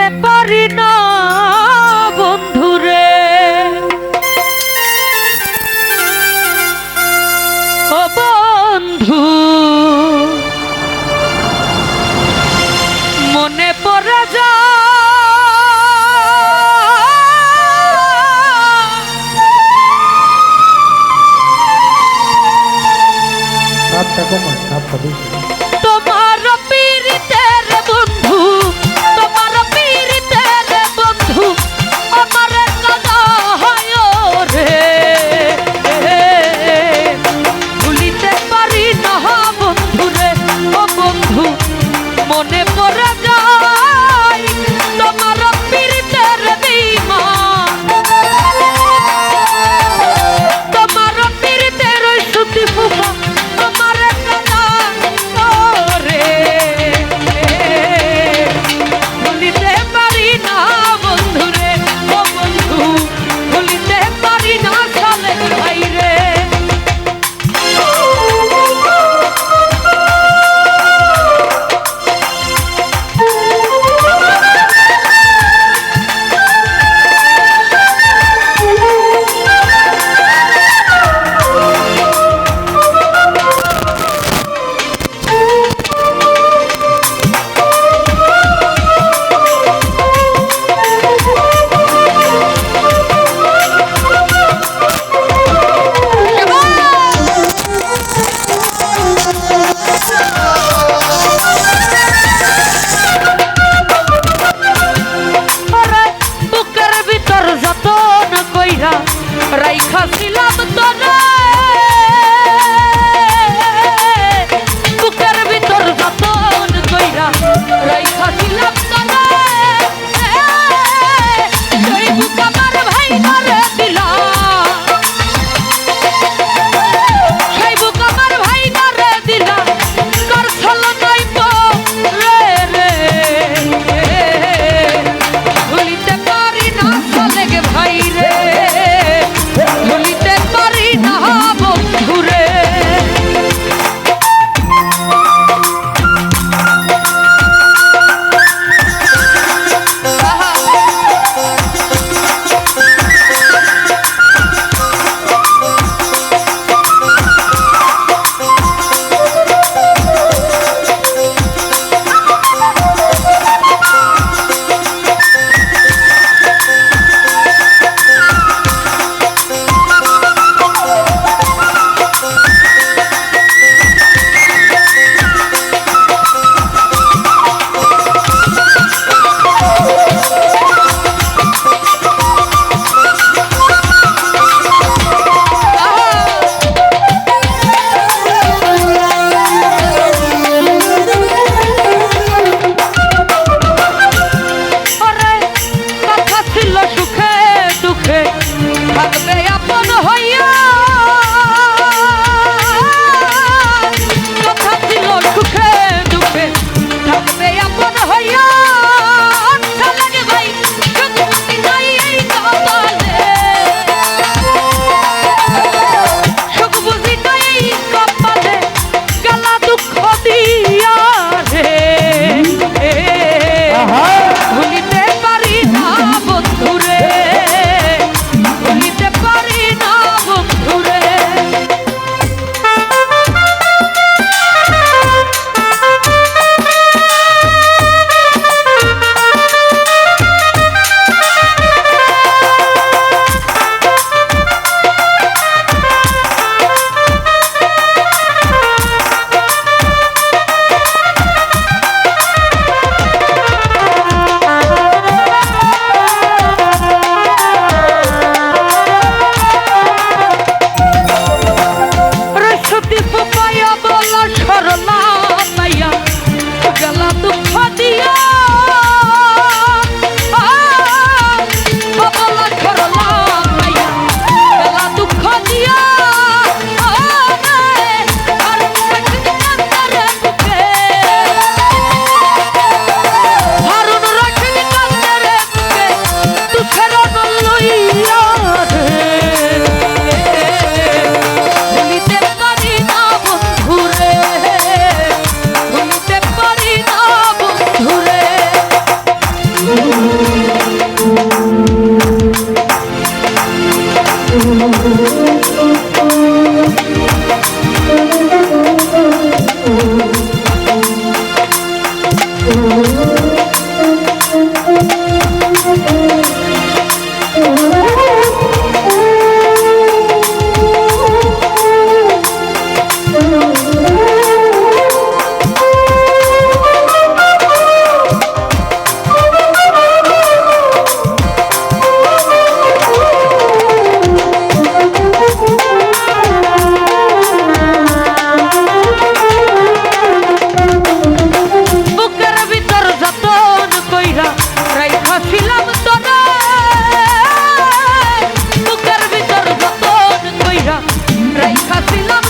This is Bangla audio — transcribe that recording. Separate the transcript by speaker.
Speaker 1: ভুলিতে পারি না বন্ধুরে ও বন্ধু মনে পড়ে যা।
Speaker 2: সাতটা কমা সাতটা বেশি
Speaker 1: todo রেখা ছিলাম